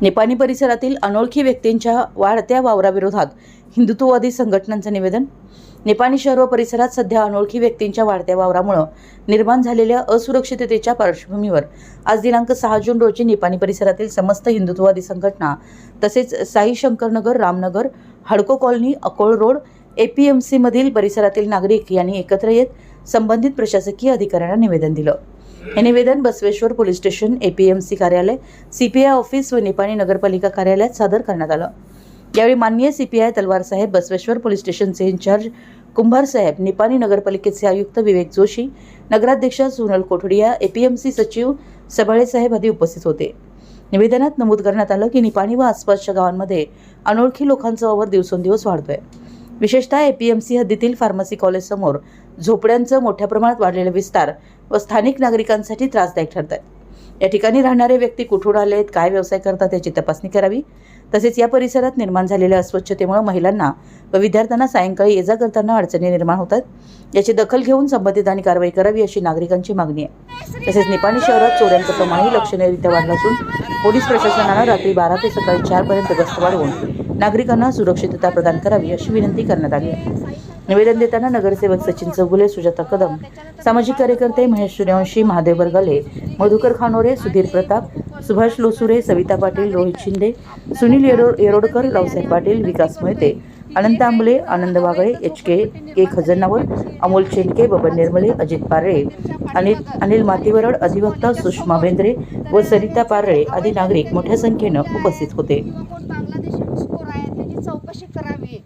निपाणी परिसरातील अनोळखी व्यक्तींच्या वाढत्या वावराविरोधात हिंदुत्ववादी संघटनांचं निवेदन. निपाणी शहर व परिसरात सध्या अनोळखी व्यक्तींच्या वाढत्या वावरामुळे निर्माण झालेल्या असुरक्षिततेच्या पार्श्वभूमीवर आज दिनांक सहा जून रोजी निपाणी परिसरातील समस्त हिंदुत्ववादी संघटना तसेच साई शंकरनगर रामनगर हडको कॉलनी अकोळ रोड एपीएमसी मधील परिसरातील नागरिक यांनी एकत्र येत संबंधित प्रशासकीय अधिकाऱ्यांना निवेदन दिलं. हे निवेदन बसवेश्वर पोलीस स्टेशन एपीएमसी कार्यालय सीपीआय ऑफिस व निपाणी नगरपालिका कार्यालयात सादर करण्यात आलं. यावेळी माननीय सीपीआय तलवार साहेब बसवेश्वर पोलीस स्टेशनचे इन्चार्ज कुंभार साहेब निपाणी नगरपालिकेचे आयुक्त विवेक जोशी नगराध्यक्ष सोनल कोठडिया एपीएमसी सचिव सबाळे साहेब आदी उपस्थित होते. निवेदनात नमूद करण्यात आलं की निपाणी व आसपासच्या गावांमध्ये अनोळखी लोकांचा वावर दिवसेंदिवस वाढतोय. विशेषतः एपीएमसी हद्दीतील फार्मसी कॉलेजसमोर समोर झोपड्यांचं मोठ्या प्रमाणात वाढलेलं विस्तार व स्थानिक नागरिकांसाठी त्रासदायक ठरत आहेत या ठिकाणी राहणारे व्यक्ती कुठून आले आहेत काय व्यवसाय करतात याची तपासणी करावी. तसेच या परिसरात निर्माण झालेल्या अस्वच्छतेमुळे महिलांना व विद्यार्थ्यांना सायंकाळी ये जा करताना अडचणी निर्माण होतात. याची दखल घेऊन संबंधितांनी कारवाई करावी अशी नागरिकांची मागणी आहे. तसेच निपाणी शहरात चोऱ्यांचं प्रमाणही लक्षणीयरित्या वाढलं असून पोलीस प्रशासनानं रात्री बारा ते सकाळी चारपर्यंत गस्त वाढवून नागरिकांना सुरक्षितता प्रदान करावी अशी विनंती करण्यात आली आहे. निवेदन देताना नगरसेवक सचिन चौगुले सुजाता कदम सामाजिक कार्यकर्ते Mahesh Suryavanshi Mahadev Bargale Madhukar Khanore Sudhir Pratap Subhash Losure Savita Patil Rohit Shinde Sunil Yero Yerodkar Raosaheb Patil Vikas Mohite Anant Ambale Anand Wagle H K K Khajnawar Amol Chendke Baban Nirmale Ajit Parale Anil Anil Mativarad अधिवक्ता सुषमा बेंद्रे व सरिता पारळे आदी नागरिक मोठ्या संख्येनं उपस्थित होते. चौकशी करावी.